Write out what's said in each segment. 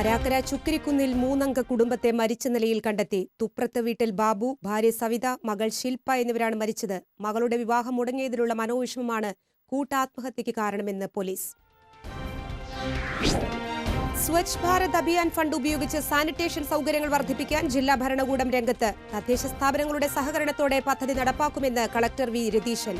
വരാക്കര ചുക്കരിക്കുന്നിൽ മൂന്നംഗ കുടുംബത്തെ മരിച്ച നിലയിൽ കണ്ടെത്തി. തുപ്രത്ത് വീട്ടിൽ ബാബു ഭാര്യ സവിത മകൾ ശില്പ എന്നിവരാണ് മരിച്ചത്. മകളുടെ വിവാഹം മുടങ്ങിയതിലുള്ള മനോവിഷമമാണ് കൂട്ടാത്മഹത്യക്ക് കാരണമെന്ന് പോലീസ്. സ്വച്ഛ് ഭാരത് അഭിയാൻ ഫണ്ട് ഉപയോഗിച്ച് സാനിറ്റേഷൻ സൗകര്യങ്ങൾ വർദ്ധിപ്പിക്കാൻ ജില്ലാ ഭരണകൂടം രംഗത്ത് തദ്ദേശ സ്ഥാപനങ്ങളുടെ സഹകരണത്തോടെ പദ്ധതി നടപ്പാക്കുമെന്ന് കളക്ടർ വി രതീശൻ.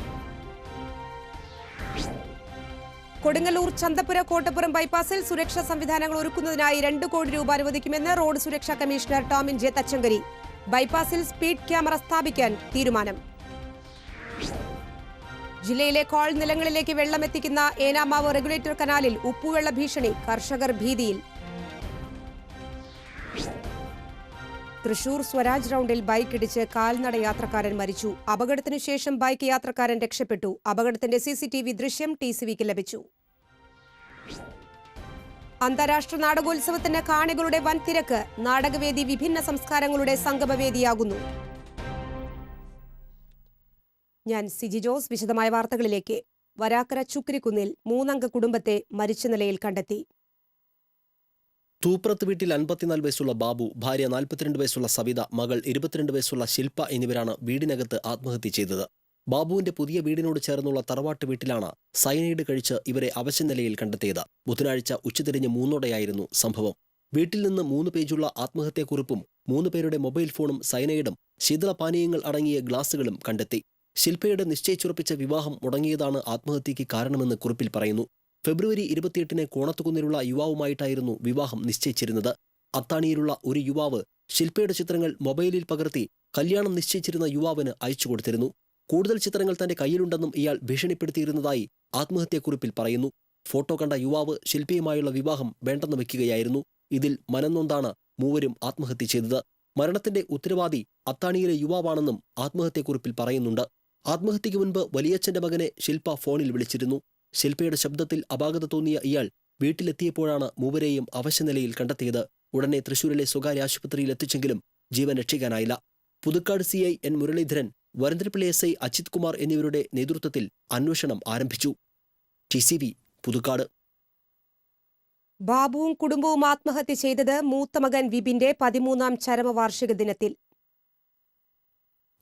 കൊടുങ്ങല്ലൂർ ചന്തപുര കോട്ടപ്പുറം ബൈപ്പാസിൽ സുരക്ഷാ സംവിധാനങ്ങൾ ഒരുക്കുന്നതിനായി രണ്ട് കോടി രൂപ അനുവദിക്കുമെന്ന് റോഡ് സുരക്ഷാ കമ്മീഷണർ ടോമിൻ ജെ തച്ചങ്കരി ബൈപ്പാസിൽ സ്പീഡ് ക്യാമറ സ്ഥാപിക്കാൻ തീരുമാനം. ജില്ലയിലെ കോൾ നിലങ്ങളിലേക്ക് വെള്ളമെത്തിക്കുന്ന ഏനാമാവ് റെഗുലേറ്റർ കനാലിൽ ഉപ്പുവെള്ള ഭീഷണി കർഷകർ ഭീതിയിൽ. തൃശൂർ സ്വരാജ് റൌണ്ടിൽ ബൈക്കിടിച്ച് കാൽനട യാത്രക്കാരൻ മരിച്ചു. അപകടത്തിനു ശേഷം ബൈക്ക് യാത്രക്കാരൻ രക്ഷപ്പെട്ടു. അപകടത്തിന്റെ സിസിടിവി ദൃശ്യം ടി സിവിക്ക് ലഭിച്ചു. അന്താരാഷ്ട്ര നാടകോത്സവത്തിന് കാണികളുടെ വൻ തിരക്ക് നാടകവേദി വിഭിന്ന സംസ്കാരങ്ങളുടെ സംഗമവേദിയാകുന്നു. ഞാൻ സിജി ജോസ് വിശദമായ വാർത്തകളിലേക്ക്. വരാക്കര ചുക്രിക്കുന്നിൽ മൂന്നംഗ കുടുംബത്തെ മരിച്ച നിലയിൽ കണ്ടെത്തി. തൂപ്രത്ത് വീട്ടിൽ അൻപത്തിനാല് വയസ്സുള്ള ബാബു ഭാര്യ നാൽപ്പത്തിരണ്ട് വയസ്സുള്ള സവിത മകൾ ഇരുപത്തിരണ്ട് വയസ്സുള്ള ശില്പ എന്നിവരാണ് വീടിനകത്ത് ആത്മഹത്യ ചെയ്തത്. ബാബുവിന്റെ പുതിയ വീടിനോട് ചേർന്നുള്ള തറവാട്ട് വീട്ടിലാണ് സയനൈഡ് കഴിച്ച് ഇവരെ അവശനിലയിൽ കണ്ടെത്തിയത്. ബുധനാഴ്ച ഉച്ചതിരിഞ്ഞ് മൂന്നോടെയായിരുന്നു സംഭവം. വീട്ടിൽ നിന്ന് മൂന്ന് പേജുള്ള ആത്മഹത്യാക്കുറിപ്പും മൂന്ന് പേരുടെ മൊബൈൽ ഫോണും സയനൈഡും ശീതളപാനീയങ്ങൾ അടങ്ങിയ ഗ്ലാസുകളും കണ്ടെത്തി. ശില്പയുടെ നിശ്ചയിച്ചുറപ്പിച്ച വിവാഹം മുടങ്ങിയതാണ് ആത്മഹത്യയ്ക്ക് കാരണമെന്ന് കുറിപ്പിൽ പറയുന്നു. ഫെബ്രുവരി ഇരുപത്തിയെട്ടിന് കോണത്തുകുന്നിലുള്ള യുവാവുമായിട്ടായിരുന്നു വിവാഹം നിശ്ചയിച്ചിരുന്നത്. അത്താണിയിലുള്ള ഒരു യുവാവ് ശില്പയുടെ ചിത്രങ്ങൾ മൊബൈലിൽ പകർത്തി കല്യാണം നിശ്ചയിച്ചിരുന്ന യുവാവിന് അയച്ചു കൊടുത്തിരുന്നു. കൂടുതൽ ചിത്രങ്ങൾ തന്റെ കയ്യിലുണ്ടെന്നും ഇയാൾ ഭീഷണിപ്പെടുത്തിയിരുന്നതായി ആത്മഹത്യാക്കുറിപ്പിൽ പറയുന്നു. ഫോട്ടോ കണ്ട യുവാവ് ശില്പിയുമായുള്ള വിവാഹം വേണ്ടെന്ന് വെക്കുകയായിരുന്നു ഇതിൽ മനംനൊന്താണ് മൂവരും ആത്മഹത്യ ചെയ്തത്. മരണത്തിന്റെ ഉത്തരവാദി അത്താണിയിലെ യുവാവാണെന്നും ആത്മഹത്യാക്കുറിപ്പിൽ പറയുന്നുണ്ട്. ആത്മഹത്യയ്ക്ക് മുൻപ് വലിയച്ഛന്റെ മകനെ ശില്പ ഫോണിൽ വിളിച്ചിരുന്നു. ശില്പയുടെ ശബ്ദത്തിൽ അപാകത തോന്നിയ ഇയാൾ വീട്ടിലെത്തിയപ്പോഴാണ് മൂവരെയും അവശനിലയിൽ കണ്ടെത്തിയത്. ഉടനെ തൃശൂരിലെ സ്വകാര്യ ആശുപത്രിയിൽ എത്തിച്ചെങ്കിലും ജീവൻ രക്ഷിക്കാനായില്ല. Puthukkad C I N Muraleedharan Varantharappilly S I Ajith Kumar എന്നിവരുടെ നേതൃത്വത്തിൽ അന്വേഷണം ആരംഭിച്ചു. T C B Puthukkad. ബാബുവും കുടുംബവും ആത്മഹത്യ ചെയ്തത് മൂത്ത മകൻ വിപിന്റെ പതിമൂന്നാം ചരമവാർഷിക ദിനത്തിൽ.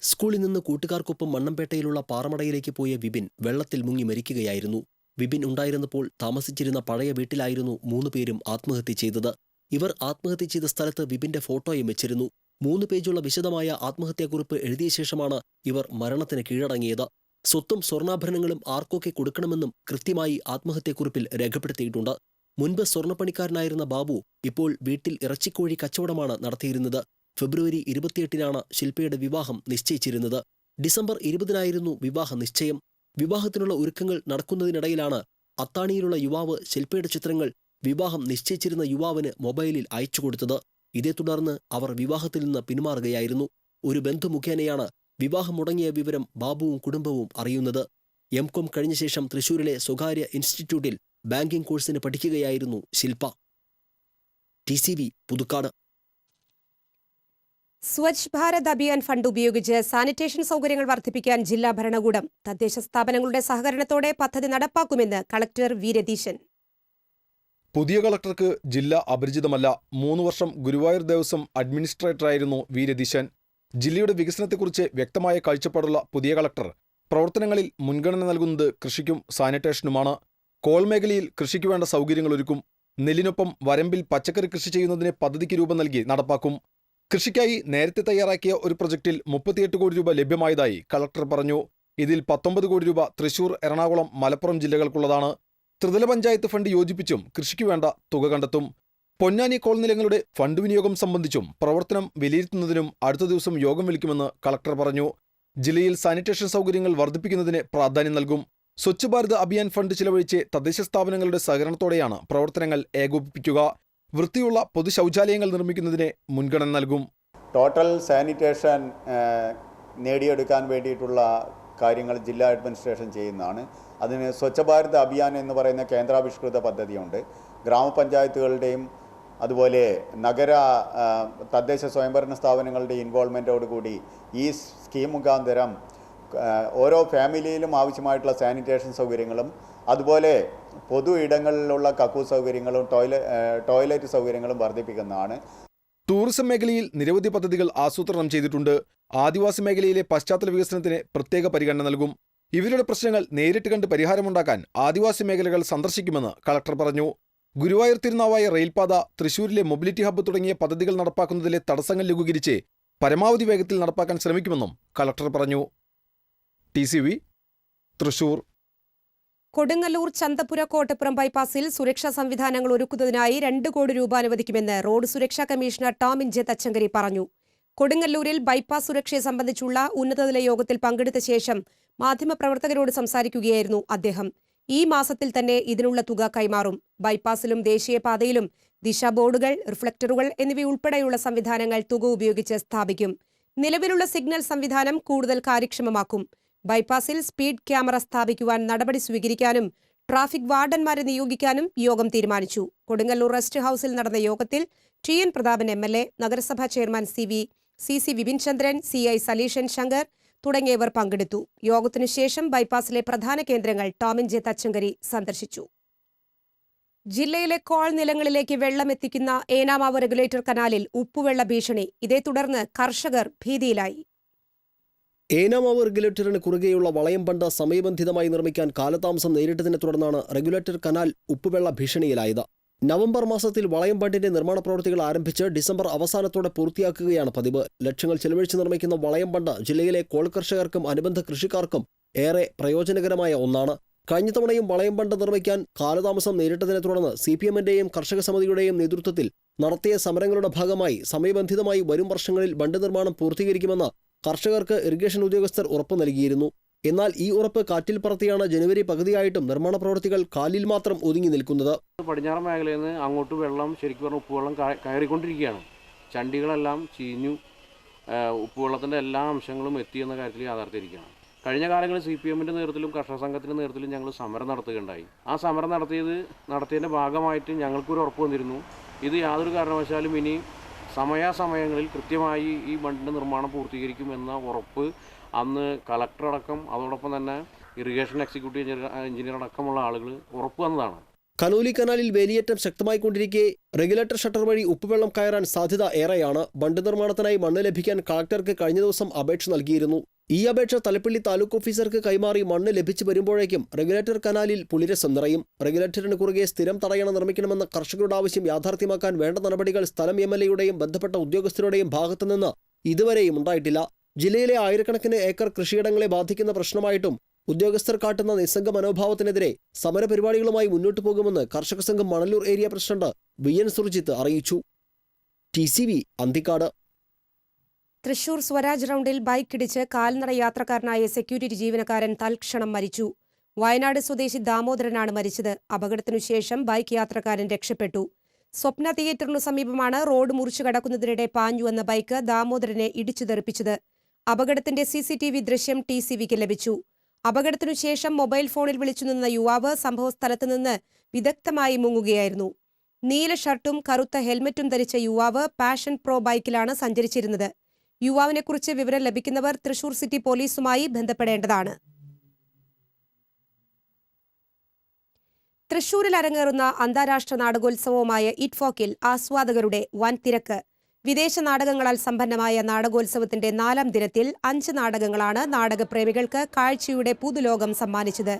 സ്കൂളിൽ നിന്ന് കൂട്ടുകാർക്കൊപ്പം മണ്ണമ്പേട്ടയിലുള്ള പാറമടയിലേക്ക് പോയ വിപിൻ വെള്ളത്തിൽ മുങ്ങി മരിക്കുകയായിരുന്നു. വിപിൻ ഉണ്ടായിരുന്നപ്പോൾ താമസിച്ചിരുന്ന പഴയ വീട്ടിലായിരുന്നു മൂന്ന് പേരും ആത്മഹത്യ ചെയ്തത്. ഇവർ ആത്മഹത്യ ചെയ്ത സ്ഥലത്ത് വിപിന്റെ ഫോട്ടോയും വെച്ചിരുന്നു. മൂന്ന് പേജുള്ള വിശദമായ ആത്മഹത്യാക്കുറിപ്പ് എഴുതിയ ശേഷമാണ് ഇവർ മരണത്തിന് കീഴടങ്ങിയത്. സ്വത്തും സ്വർണാഭരണങ്ങളും ആർക്കൊക്കെ കൊടുക്കണമെന്നും കൃത്യമായി ആത്മഹത്യാക്കുറിപ്പിൽ രേഖപ്പെടുത്തിയിട്ടുണ്ട്. മുൻപ് സ്വർണപ്പണിക്കാരനായിരുന്ന ബാബു ഇപ്പോൾ വീട്ടിൽ ഇറച്ചിക്കോഴി കച്ചവടമാണ് നടത്തിയിരുന്നത്. ഫെബ്രുവരി ഇരുപത്തിയെട്ടിനാണ് ശില്പയുടെ വിവാഹം നിശ്ചയിച്ചിരുന്നത്. ഡിസംബർ ഇരുപതിനായിരുന്നു വിവാഹ നിശ്ചയം. വിവാഹത്തിനുള്ള ഒരുക്കങ്ങൾ നടക്കുന്നതിനിടയിലാണ് അത്താണിയിലുള്ള യുവാവ് ശില്പയുടെ ചിത്രങ്ങൾ വിവാഹം നിശ്ചയിച്ചിരുന്ന യുവാവിന് മൊബൈലിൽ അയച്ചു കൊടുത്തത്. ഇതേ തുടർന്ന് അവർ വിവാഹത്തിൽ നിന്ന് പിന്മാറുകയായിരുന്നു. ഒരു ബന്ധു മുഖേനയാണ് വിവാഹം മുടങ്ങിയ വിവരം ബാബുവും കുടുംബവും അറിയുന്നത്. എം കോം കഴിഞ്ഞ ശേഷം തൃശൂരിലെ സ്വകാര്യ ഇൻസ്റ്റിറ്റ്യൂട്ടിൽ ബാങ്കിംഗ് കോഴ്സിന് പഠിക്കുകയായിരുന്നു Shilpa. T C V Puthukkad. Swachh Bharat Abhiyan fund ഉപയോഗിച്ച് സാനിറ്റേഷൻ സൗകര്യങ്ങൾ വർദ്ധിപ്പിക്കാൻ ജില്ലാ ഭരണകൂടം തദ്ദേശ സ്ഥാപനങ്ങളുടെ സഹകരണത്തോടെ പദ്ധതി നടപ്പാക്കുമെന്ന് കളക്ടർ വി രതീശൻ. പുതിയ കളക്ടർക്ക് ജില്ല അപരിചിതമല്ല. മൂന്ന് വർഷം ഗുരുവായൂർ ദേവസ്വം അഡ്മിനിസ്ട്രേറ്ററായിരുന്നു വി രതീശൻ. ജില്ലയുടെ വികസനത്തെക്കുറിച്ച് വ്യക്തമായ കാഴ്ചപ്പാടുള്ള പുതിയ കളക്ടർ പ്രവർത്തനങ്ങളിൽ മുൻഗണന നൽകുന്നത് കൃഷിക്കും സാനിറ്റേഷനുമാണ്. കോൾ മേഖലയിൽ കൃഷിക്ക് വേണ്ട സൗകര്യങ്ങൾ ഒരുക്കും. നെല്ലിനൊപ്പം വരമ്പിൽ പച്ചക്കറി കൃഷി ചെയ്യുന്നതിന് പദ്ധതിക്ക് രൂപം നൽകി നടപ്പാക്കും. കൃഷിക്കായി നേരത്തെ തയ്യാറാക്കിയ ഒരു പ്രൊജക്ടിൽ മുപ്പത്തിയെട്ട് കോടി രൂപ ലഭ്യമായതായി കളക്ടർ പറഞ്ഞു. ഇതിൽ പത്തൊമ്പത് കോടി രൂപ തൃശൂർ എറണാകുളം മലപ്പുറം ജില്ലകൾക്കുള്ളതാണ്. ത്രിതല പഞ്ചായത്ത് ഫണ്ട് യോജിപ്പിച്ചും കൃഷിക്ക് വേണ്ട തുക കണ്ടെത്തും. പൊന്നാനി കോൾ നിലങ്ങളുടെ ഫണ്ട് വിനിയോഗം സംബന്ധിച്ചും പ്രവർത്തനം വിലയിരുത്തുന്നതിനും അടുത്ത ദിവസം യോഗം വിളിക്കുമെന്ന് കളക്ടർ പറഞ്ഞു. ജില്ലയിൽ സാനിറ്റേഷൻ സൗകര്യങ്ങൾ വർദ്ധിപ്പിക്കുന്നതിന് പ്രാധാന്യം നൽകും. സ്വച്ഛ് ഭാരത് അഭിയാൻ ഫണ്ട് ചിലവഴിച്ച് തദ്ദേശ സ്ഥാപനങ്ങളുടെ സഹകരണത്തോടെയാണ് പ്രവർത്തനങ്ങൾ ഏകോപിപ്പിക്കുക. വൃത്തിയുള്ള പൊതു ശൗചാലയങ്ങൾ നിർമ്മിക്കുന്നതിന് മുൻഗണന നൽകും. ടോട്ടൽ സാനിറ്റേഷൻ നേടിയെടുക്കാൻ വേണ്ടിയിട്ടുള്ള കാര്യങ്ങൾ ജില്ലാ അഡ്മിനിസ്ട്രേഷൻ ചെയ്യുന്നതാണ്. അതിന് സ്വച്ഛ ഭാരത് അഭിയാൻ എന്ന് പറയുന്ന കേന്ദ്രാവിഷ്കൃത പദ്ധതിയുണ്ട്. ഗ്രാമപഞ്ചായത്തുകളുടെയും അതുപോലെ നഗര തദ്ദേശ സ്വയംഭരണ സ്ഥാപനങ്ങളുടെ ഇൻവോൾവ്മെന്റോടുകൂടി ഈ സ്കീം മുഖാന്തരം ഓരോ ഫാമിലിയിലും ആവശ്യമായിട്ടുള്ള സാനിറ്റേഷൻ സൗകര്യങ്ങളും അതുപോലെ പൊതു ഇടങ്ങളിലുള്ള കക്കൂ സൗകര്യങ്ങളും ടോയ്ലറ്റ് സൗകര്യങ്ങളും വർദ്ധിപ്പിക്കുന്നതാണ്. ടൂറിസം മേഖലയിൽ നിരവധി പദ്ധതികൾ ആസൂത്രണം ചെയ്തിട്ടുണ്ട്. ആദിവാസി മേഖലയിലെ പശ്ചാത്തല വികസനത്തിന് പ്രത്യേക പരിഗണന നൽകും. ഇവരുടെ പ്രശ്നങ്ങൾ നേരിട്ട് കണ്ട് പരിഹാരമുണ്ടാക്കാൻ ആദിവാസി മേഖലകൾ സന്ദർശിക്കുമെന്ന് കളക്ടർ പറഞ്ഞു. ഗുരുവായൂർ തിരുനാവായ റെയിൽപാത തൃശൂരിലെ മൊബിലിറ്റി ഹബ്ബ് തുടങ്ങിയ പദ്ധതികൾ നടപ്പാക്കുന്നതിലെ തടസ്സങ്ങൾ ലഘൂകരിച്ച് പരമാവധി വേഗത്തിൽ നടപ്പാക്കാൻ ശ്രമിക്കുമെന്നും കളക്ടർ പറഞ്ഞു. ടി തൃശൂർ. കൊടുങ്ങല്ലൂർ ചന്തപുര കോട്ടപ്പുറം ബൈപ്പാസിൽ സുരക്ഷാ സംവിധാനങ്ങൾ ഒരുക്കുന്നതിനായി രണ്ട് കോടി രൂപ അനുവദിക്കുമെന്ന് റോഡ് സുരക്ഷാ കമ്മീഷണർ ടോം ഇഞ്ചെ തച്ചങ്കരി പറഞ്ഞു. കൊടുങ്ങല്ലൂരിൽ ബൈപ്പാസ് സുരക്ഷയെ സംബന്ധിച്ചുള്ള ഉന്നതതല യോഗത്തിൽ പങ്കെടുത്ത ശേഷം മാധ്യമപ്രവർത്തകരോട് സംസാരിക്കുകയായിരുന്നു അദ്ദേഹം. ഈ മാസത്തിൽ തന്നെ ഇതിനുള്ള തുക കൈമാറും. ബൈപ്പാസിലും ദേശീയപാതയിലും ദിശ ബോർഡുകൾ റിഫ്ലക്ടറുകൾ എന്നിവയുൾപ്പെടെയുള്ള സംവിധാനങ്ങൾ തുക ഉപയോഗിച്ച് സ്ഥാപിക്കും. നിലവിലുള്ള സിഗ്നൽ സംവിധാനം കൂടുതൽ കാര്യക്ഷമമാക്കും. ബൈപ്പാസിൽ സ്പീഡ് ക്യാമറ സ്ഥാപിക്കുവാൻ നടപടി സ്വീകരിക്കാനും ട്രാഫിക് വാർഡന്മാരെ നിയോഗിക്കാനും യോഗം തീരുമാനിച്ചു. കൊടുങ്ങല്ലൂർ റെസ്റ്റ് ഹൌസിൽ നടന്ന യോഗത്തിൽ T N Prathapan M L A നഗരസഭാ chairman C V C C Vipin Chandran C I Saleeshan Shankar തുടങ്ങിയവർ പങ്കെടുത്തു. യോഗത്തിനുശേഷം ബൈപ്പാസിലെ പ്രധാന കേന്ദ്രങ്ങൾ ടോമിൻ ജെ തച്ചങ്കരി സന്ദർശിച്ചു. ജില്ലയിലെ കോൾ നിലങ്ങളിലേക്ക് വെള്ളമെത്തിക്കുന്ന ഏനാമാവ് റെഗുലേറ്റർ കനാലിൽ ഉപ്പുവെള്ള ഭീഷണി. ഇതേ തുടർന്ന് കർഷകർ ഭീതിയിലായി. ഏനാമാവ് റെഗുലേറ്ററിന് കുറുകെയുള്ള വളയം ബണ്ട് സമയബന്ധിതമായി നിർമ്മിക്കാൻ കാലതാമസം നേരിട്ടതിനെ തുടർന്നാണ് റെഗുലേറ്റർ കനാൽ ഉപ്പുവെള്ള ഭീഷണിയിലായത്. നവംബർ മാസത്തിൽ വളയം ബണ്ടിന്റെ നിർമ്മാണ പ്രവൃത്തികൾ ആരംഭിച്ച് ഡിസംബർ അവസാനത്തോടെ പൂർത്തിയാക്കുകയാണ് പതിവ്. ലക്ഷങ്ങൾ ചെലവഴിച്ച് നിർമ്മിക്കുന്ന വളയം ബണ്ട് ജില്ലയിലെ കോൾ കർഷകർക്കും അനുബന്ധ കൃഷിക്കാർക്കും ഏറെ പ്രയോജനകരമായ ഒന്നാണ്. കഴിഞ്ഞ തവണയും വളയം ബണ്ട് നിർമ്മിക്കാൻ കാലതാമസം നേരിട്ടതിനെ തുടർന്ന് സി പി എമ്മിന്റെയും കർഷക സമിതിയുടെയും നേതൃത്വത്തിൽ നടത്തിയ സമരങ്ങളുടെ ഭാഗമായി സമയബന്ധിതമായി വരും വർഷങ്ങളിൽ ബണ്ട് നിർമ്മാണം പൂർത്തീകരിക്കുമെന്ന് കർഷകർക്ക് ഇറിഗേഷൻ ഉദ്യോഗസ്ഥർ ഉറപ്പ് നൽകിയിരുന്നു. എന്നാൽ ഈ ഉറപ്പ് കാറ്റിൽ പറത്തിയാണ് ജനുവരി പകുതിയായിട്ടും നിർമ്മാണ പ്രവൃത്തികൾ കാലിൽ മാത്രം ഒതുങ്ങി നിൽക്കുന്നത്. പടിഞ്ഞാറൻ മേഖലയിൽ നിന്ന് അങ്ങോട്ട് വെള്ളം ശരിക്കും പറഞ്ഞാൽ ഉപ്പുവെള്ളം കയ- കയറിക്കൊണ്ടിരിക്കുകയാണ്. ചണ്ടികളെല്ലാം ചീഞ്ഞു ഉപ്പുവെള്ളത്തിന്റെ എല്ലാ അംശങ്ങളും എത്തിയെന്ന കാര്യത്തിൽ യാഥാർത്ഥ്യമായിരിക്കുകയാണ്. കഴിഞ്ഞ കാലങ്ങളിൽ സി പി എമ്മിന്റെ നേതൃത്വത്തിലും കർഷക സംഘത്തിന്റെ നേതൃത്വത്തിലും ഞങ്ങൾ സമരം നടത്തുകയുണ്ടായി. ആ സമരം നടത്തിയത് നടത്തിയതിന്റെ ഭാഗമായിട്ട് ഞങ്ങൾക്കൊരു ഉറപ്പ് വന്നിരുന്നു. ഇത് യാതൊരു കാരണവശാലും ഇനി സമയാസമയങ്ങളിൽ കൃത്യമായി ഈ ബണ്ടിന്റെ നിർമ്മാണം പൂർത്തീകരിക്കുമെന്ന ഉറപ്പ് അന്ന് കളക്ടർ അടക്കം അതോടൊപ്പം തന്നെ ഇറിഗേഷൻ എക്സിക്യൂട്ടീവ് എഞ്ചിനീയർ എഞ്ചിനീയർ അടക്കമുള്ള ആളുകൾ ഉറപ്പ് വന്നതാണ് കനോലി കനാലിൽ വേലിയേറ്റം ശക്തമായി കൊണ്ടിരിക്കെ റെഗുലേറ്റർ ഷട്ടർ വഴി ഉപ്പുവെള്ളം കയറാൻ സാധ്യത ഏറെയാണ്. ബണ്ട് നിർമ്മാണത്തിനായി മണ്ണ് ലഭിക്കാൻ കളക്ടർക്ക് കഴിഞ്ഞ ദിവസം അപേക്ഷ നൽകിയിരുന്നു. ഈ അപേക്ഷ തലപ്പള്ളി താലൂക്ക് ഓഫീസർക്ക് കൈമാറി മണ്ണ് ലഭിച്ചു വരുമ്പോഴേക്കും റെഗുലേറ്റർ കനാലിൽ പുളിരസം നിറയും റെഗുലേറ്ററിന് കുറുകെ സ്ഥിരം തടയണ നിർമ്മിക്കണമെന്ന കർഷകരുടെ ആവശ്യം യാഥാർത്ഥ്യമാക്കാൻ വേണ്ട നടപടികൾ സ്ഥലം എം എൽ എയുടെയും ബന്ധപ്പെട്ട ഉദ്യോഗസ്ഥരുടെയും ഭാഗത്തുനിന്ന് ഇതുവരെയും ഉണ്ടായിട്ടില്ല. ജില്ലയിലെ ആയിരക്കണക്കിന് ഏക്കർ കൃഷിയിടങ്ങളെ ബാധിക്കുന്ന പ്രശ്നമായിട്ടും ഉദ്യോഗസ്ഥർ കാട്ടുന്ന നിസ്സംഗ മനോഭാവത്തിനെതിരെ സമരപരിപാടികളുമായി മുന്നോട്ടു പോകുമെന്ന് കർഷക സംഘം Manalur area president V N Surjith അറിയിച്ചു. T C V Anthikad. Thrissur Swaraj റൗണ്ടിൽ ബൈക്കിടിച്ച് കാൽനട യാത്രക്കാരനായ സെക്യൂരിറ്റി ജീവനക്കാരൻ തൽക്ഷണം മരിച്ചു. വയനാട് സ്വദേശി ദാമോദരനാണ് മരിച്ചത്. അപകടത്തിനുശേഷം ബൈക്ക് യാത്രക്കാരൻ രക്ഷപ്പെട്ടു. സ്വപ്ന തിയേറ്ററിനു സമീപമാണ് റോഡ് മുറിച്ചു കടക്കുന്നതിനിടെ പാഞ്ഞുവന്ന ബൈക്ക് ദാമോദരനെ ഇടിച്ചു തെറിപ്പിച്ചത്. അപകടത്തിന്റെ സിസിടിവി ദൃശ്യം ടി സി വിക്ക് ലഭിച്ചു. അപകടത്തിനുശേഷം മൊബൈൽ ഫോണിൽ വിളിച്ചു നിന്ന യുവാവ് സംഭവസ്ഥലത്ത് നിന്ന് വിദഗ്ധമായി മുങ്ങുകയായിരുന്നു. നീല ഷർട്ടും കറുത്ത ഹെൽമറ്റും ധരിച്ച യുവാവ് പാഷൻ പ്രോ ബൈക്കിലാണ് സഞ്ചരിച്ചിരുന്നത്. യുവാവിനെക്കുറിച്ച് വിവരം ലഭിക്കുന്നവർ തൃശൂർ സിറ്റി പോലീസുമായി ബന്ധപ്പെടേണ്ടതാണ്. തൃശൂരിൽ അരങ്ങേറുന്ന അന്താരാഷ്ട്ര നാടകോത്സവമായ ഇറ്റ്ഫോക്കിൽ ആസ്വാദകരുടെ വൻ തിരക്ക് വിദേശ നാടകങ്ങളാൽ സമ്പന്നമായ നാടകോത്സവത്തിന്റെ നാലാം ദിനത്തിൽ അഞ്ച് നാടകങ്ങളാണ് നാടകപ്രേമികൾക്ക് കാഴ്ചയുടെ പുതുലോകം സമ്മാനിച്ചത്.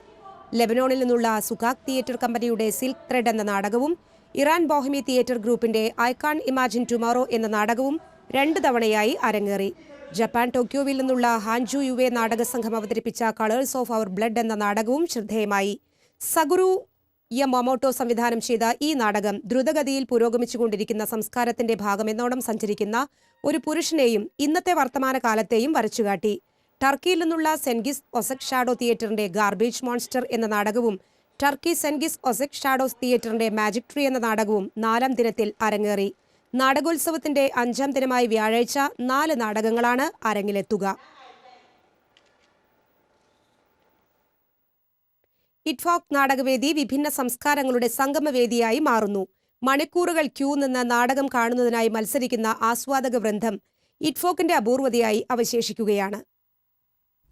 ലെബനോണിൽ നിന്നുള്ള സുഖാക് തിയേറ്റർ കമ്പനിയുടെ സിൽക്ക് ത്രെഡ് എന്ന നാടകവും ഇറാൻ ബോഹമി തിയേറ്റർ ഗ്രൂപ്പിന്റെ ഐ കാൺ ഇമാജിൻ ടുമോറോ എന്ന നാടകവും രണ്ട് തവണയായി അരങ്ങേറി. ജപ്പാൻ ടോക്യോവിൽ നിന്നുള്ള ഹാൻജു യുവെ നാടക സംഘം അവതരിപ്പിച്ച കളേഴ്സ് ഓഫ് അവർ ബ്ലഡ് എന്ന നാടകവും ശ്രദ്ധേയമായി. സഗുരു യമൊമോട്ടോ സംവിധാനം ചെയ്ത ഈ നാടകം ദ്രുതഗതിയിൽ പുരോഗമിച്ചുകൊണ്ടിരിക്കുന്ന സംസ്കാരത്തിന്റെ ഭാഗമെന്നോണം സഞ്ചരിക്കുന്ന ഒരു പുരുഷനെയും ഇന്നത്തെ വർത്തമാന കാലത്തെയും വരച്ചുകാട്ടി. ടർക്കിയിൽ നിന്നുള്ള സെൻഗിസ് ഒസക് ഷാഡോ തിയേറ്ററിന്റെ ഗാർബേജ് മോൺസ്റ്റർ എന്ന നാടകവും ടർക്കി സെൻഗിസ് ഒസക് ഷാഡോസ് തിയേറ്ററിന്റെ മാജിക് ട്രീ എന്ന നാടകവും നാലാം ദിനത്തിൽ അരങ്ങേറി. നാടകോത്സവത്തിന്റെ അഞ്ചാം ദിനമായ വ്യാഴാഴ്ച നാല് നാടകങ്ങളാണ് അരങ്ങിലെത്തുക. ഇറ്റ്ഫോക് നാടകവേദി വിഭിന്ന സംസ്കാരങ്ങളുടെ സംഗമവേദിയായി മാറുന്നു. മണിക്കൂറുകൾ ക്യൂ നിന്ന് നാടകം കാണുന്നതിനായി മത്സരിക്കുന്ന ആസ്വാദക വൃന്ദം ഇറ്റ്ഫോക്കിന്റെ അപൂർവതയായി അവശേഷിക്കുകയാണ്.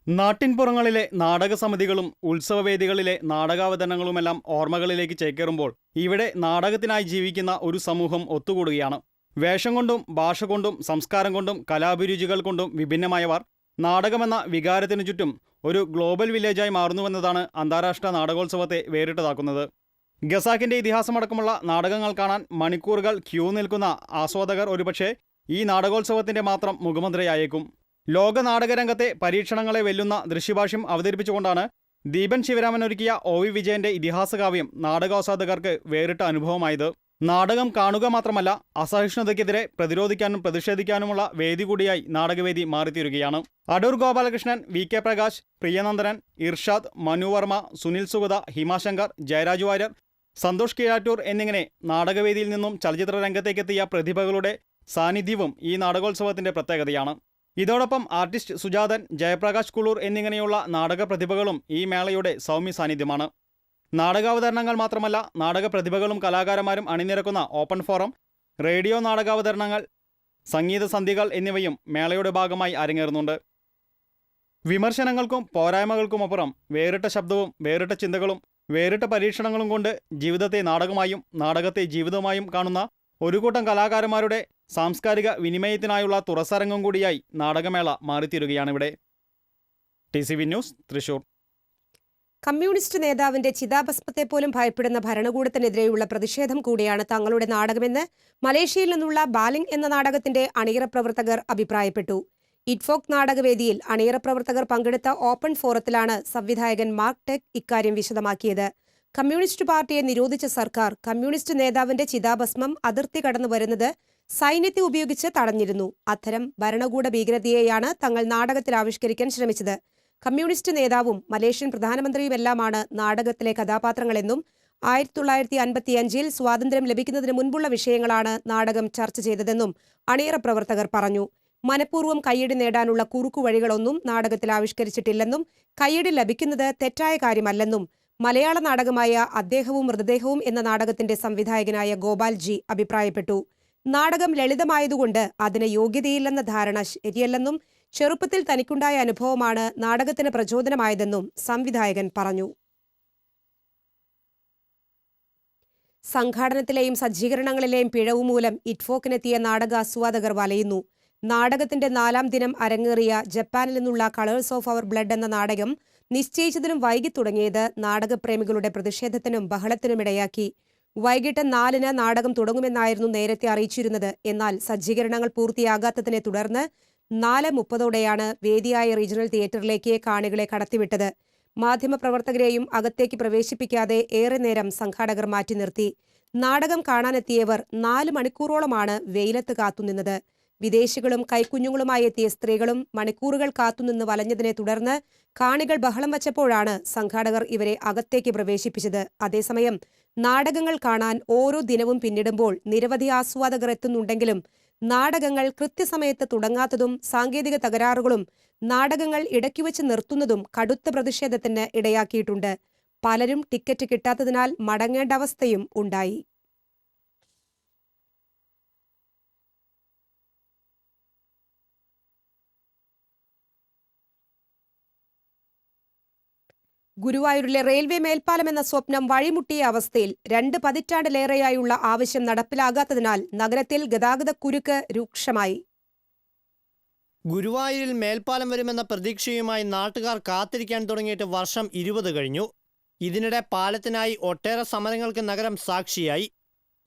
നാട്ടിൻപുറങ്ങളിലെ നാടകസമിതികളും ഉത്സവവേദികളിലെ നാടകാവതരണങ്ങളുമെല്ലാം ഓർമ്മകളിലേക്ക് ചേക്കേറുമ്പോൾ ഇവിടെ നാടകത്തിനായി ജീവിക്കുന്ന ഒരു സമൂഹം ഒത്തുകൂടുകയാണ്. വേഷം കൊണ്ടും ഭാഷ കൊണ്ടും സംസ്കാരം കൊണ്ടും കലാഭിരുചികൾ കൊണ്ടും വിഭിന്നമായവർ നാടകമെന്ന വികാരത്തിനു ചുറ്റും ഒരു ഗ്ലോബൽ വില്ലേജായി മാറുന്നുവെന്നതാണ് അന്താരാഷ്ട്ര നാടകോത്സവത്തെ വേറിട്ടതാക്കുന്നത്. ഗസാക്കിന്റെ ഇതിഹാസമടക്കമുള്ള നാടകങ്ങൾ കാണാൻ മണിക്കൂറുകൾ ക്യൂ നിൽക്കുന്ന ആസ്വാദകർ ഒരുപക്ഷെ ഈ നാടകോത്സവത്തിന്റെ മാത്രം മുഖമുദ്രയായേക്കും. ലോക നാടകരംഗത്തെ പരീക്ഷണങ്ങളെ വെല്ലുന്ന ദൃശ്യഭാഷ്യം അവതരിപ്പിച്ചുകൊണ്ടാണ് ദീപൻ ശിവരാമൻ ഒരുക്കിയ ഒ വി വിജയന്റെ ഇതിഹാസകാവ്യം നാടകാസ്വാദകർക്ക് വേറിട്ട അനുഭവമായത്. നാടകം കാണുക മാത്രമല്ല അസഹിഷ്ണുതയ്ക്കെതിരെ പ്രതിരോധിക്കാനും പ്രതിഷേധിക്കാനുമുള്ള വേദി കൂടിയായി നാടകവേദി മാറിത്തീരുകയാണ്. അടൂർ ഗോപാലകൃഷ്ണൻ വി കെ പ്രകാശ് പ്രിയനന്ദനൻ ഇർഷാദ് മനു വർമ്മ സുനിൽ സുഗത ഹിമാശങ്കർ ജയരാജ് വാര്യർ സന്തോഷ് കീഴാറ്റൂർ എന്നിങ്ങനെ നാടകവേദിയിൽ നിന്നും ചലച്ചിത്ര രംഗത്തേക്കെത്തിയ പ്രതിഭകളുടെ സാന്നിധ്യവും ഈ നാടകോത്സവത്തിന്റെ പ്രത്യേകതയാണ്. ഇതോടൊപ്പം ആർട്ടിസ്റ്റ് സുജാതൻ ജയപ്രകാശ് കുളൂർ എന്നിങ്ങനെയുള്ള നാടക പ്രതിഭകളും ഈ മേളയുടെ സൗമ്യ സാന്നിധ്യമാണ് നാടകാവതരണങ്ങൾ മാത്രമല്ല നാടക പ്രതിഭകളും കലാകാരന്മാരും അണിനിരക്കുന്ന ഓപ്പൺ ഫോറം റേഡിയോ നാടകാവതരണങ്ങൾ സംഗീത സന്ധികൾ എന്നിവയും മേളയുടെ ഭാഗമായി അരങ്ങേറുന്നുണ്ട്. വിമർശനങ്ങൾക്കും പോരായ്മകൾക്കുമപ്പുറം വേറിട്ട ശബ്ദവും വേറിട്ട ചിന്തകളും വേറിട്ട പരീക്ഷണങ്ങളും കൊണ്ട് ജീവിതത്തെ നാടകമായും നാടകത്തെ ജീവിതമായും കാണുന്ന ഒരു കൂട്ടം കലാകാരന്മാരുടെ സാംസ്കാരിക വിനിമയത്തിനായുള്ള തുറസരംഗം കൂടിയായി നാടകമേള മാറിത്തീരുകയാണിവിടെ. T C V news Thrissur. Communist നേതാവിന്റെ ചിതാഭസ്മത്തെ പോലും ഭയപ്പെടുന്ന ഭരണകൂടത്തിനെതിരെയുള്ള പ്രതിഷേധം കൂടിയാണ് തങ്ങളുടെ നാടകമെന്ന് മലേഷ്യയിൽ നിന്നുള്ള ബാലിംഗ് എന്ന നാടകത്തിന്റെ അണിയറ പ്രവർത്തകർ അഭിപ്രായപ്പെട്ടു. ഇറ്റ്ഫോക് നാടകവേദിയിൽ അണിയറ പ്രവർത്തകർ പങ്കെടുത്ത ഓപ്പൺ ഫോറത്തിലാണ് സംവിധായകൻ മാർക്ക് ടെക് ഇക്കാര്യം വിശദമാക്കിയത്. കമ്മ്യൂണിസ്റ്റ് പാർട്ടിയെ നിരോധിച്ച സർക്കാർ കമ്മ്യൂണിസ്റ്റ് നേതാവിന്റെ ചിതാഭസ്മം അതിർത്തി കടന്നു വരുന്നത് സൈന്യത്തെ ഉപയോഗിച്ച് തടഞ്ഞിരുന്നു. അത്തരം ഭരണകൂട ഭീകരതയെയാണ് തങ്ങൾ നാടകത്തിൽ ആവിഷ്കരിക്കാൻ ശ്രമിച്ചത്. കമ്മ്യൂണിസ്റ്റ് നേതാവും മലേഷ്യൻ പ്രധാനമന്ത്രിയുമെല്ലാമാണ് നാടകത്തിലെ കഥാപാത്രങ്ങളെന്നും ആയിരത്തി തൊള്ളായിരത്തി അൻപത്തിയഞ്ചിൽ സ്വാതന്ത്ര്യം ലഭിക്കുന്നതിന് മുൻപുള്ള വിഷയങ്ങളാണ് നാടകം ചർച്ച ചെയ്തതെന്നും അണിയറ പ്രവർത്തകർ പറഞ്ഞു. മനഃപൂർവം കയ്യടി നേടാനുള്ള കുറുക്കു വഴികളൊന്നും നാടകത്തിൽ ആവിഷ്കരിച്ചിട്ടില്ലെന്നും കയ്യടി ലഭിക്കുന്നത് തെറ്റായ കാര്യമല്ലെന്നും മലയാള നാടകമായ അദ്ദേഹവും മൃതദേഹവും എന്ന നാടകത്തിന്റെ സംവിധായകനായ ഗോപാൽ ജി അഭിപ്രായപ്പെട്ടു. നാടകം ലളിതമായതുകൊണ്ട് അതിന് യോഗ്യതയില്ലെന്ന ധാരണ ശരിയല്ലെന്നും ചെറുപ്പത്തിൽ തനിക്കുണ്ടായ അനുഭവമാണ് നാടകത്തിന് പ്രചോദനമായതെന്നും സംവിധായകൻ പറഞ്ഞു. സംഘാടനത്തിലെയും സജ്ജീകരണങ്ങളിലെയും പിഴവ് മൂലം ഇറ്റ്ഫോക്കിനെത്തിയ നാടകാസ്വാദകർ വലയുന്നു. നാടകത്തിന്റെ നാലാം ദിനം അരങ്ങേറിയ ജപ്പാനിൽ നിന്നുള്ള കളേഴ്സ് ഓഫ് അവർ ബ്ലഡ് എന്ന നാടകം നിശ്ചയിച്ചതിനും വൈകി തുടങ്ങിയത് നാടകപ്രേമികളുടെ പ്രതിഷേധത്തിനും ബഹളത്തിനുമിടയാക്കി. വൈകിട്ട് നാലിന് നാടകം തുടങ്ങുമെന്നായിരുന്നു നേരത്തെ അറിയിച്ചിരുന്നത്. എന്നാൽ സജ്ജീകരണങ്ങൾ പൂർത്തിയാകാത്തതിനെ തുടർന്ന് നാല് മുപ്പതോടെയാണ് വേദിയായ റീജിയണൽ തിയേറ്ററിലേക്ക് കാണികളെ കടത്തിവിട്ടത്. മാധ്യമപ്രവർത്തകരെയും അകത്തേക്ക് പ്രവേശിപ്പിക്കാതെ ഏറെ നേരം സംഘാടകർ മാറ്റി നിർത്തി. നാടകം കാണാനെത്തിയവർ നാല് മണിക്കൂറോളമാണ് വെയിലത്ത് കാത്തുനിന്നത് വിദേശികളും കൈക്കുഞ്ഞുങ്ങളുമായി എത്തിയ സ്ത്രീകളും മണിക്കൂറുകൾ കാത്തുനിന്ന് വലഞ്ഞതിനെ തുടർന്ന് കാണികൾ ബഹളം വച്ചപ്പോഴാണ് സംഘാടകർ ഇവരെ അകത്തേക്ക് പ്രവേശിപ്പിച്ചത്. അതേസമയം നാടകങ്ങൾ കാണാൻ ഓരോ ദിനവും പിന്നിടുമ്പോൾ നിരവധി ആസ്വാദകർ എത്തുന്നുണ്ടെങ്കിലും നാടകങ്ങൾ കൃത്യസമയത്ത് തുടങ്ങാത്തതും സാങ്കേതിക തകരാറുകളും നാടകങ്ങൾ ഇടയ്ക്ക് വെച്ച് നിർത്തുന്നതും കടുത്ത പ്രതിഷേധത്തിന് ഇടയാക്കിയിട്ടുണ്ട്. പലരും ടിക്കറ്റ് കിട്ടാത്തതിനാൽ മടങ്ങേണ്ട അവസ്ഥയും ഉണ്ടായി. ഗുരുവായൂരിലെ റെയിൽവേ മേൽപ്പാലം എന്ന സ്വപ്നം വഴിമുട്ടിയ അവസ്ഥയിൽ രണ്ട് പതിറ്റാണ്ടിലേറെയായുള്ള ആവശ്യം നടപ്പിലാകാത്തതിനാൽ നഗരത്തിൽ ഗതാഗത കുരുക്ക് രൂക്ഷമായി. ഗുരുവായൂരിൽ മേൽപ്പാലം വരുമെന്ന പ്രതീക്ഷയുമായി നാട്ടുകാർ കാത്തിരിക്കാൻ തുടങ്ങിയിട്ട് വർഷം ഇരുപത് കഴിഞ്ഞു. ഇതിനിടെ പാലത്തിനായി ഒട്ടേറെ സമരങ്ങൾക്ക് നഗരം സാക്ഷിയായി.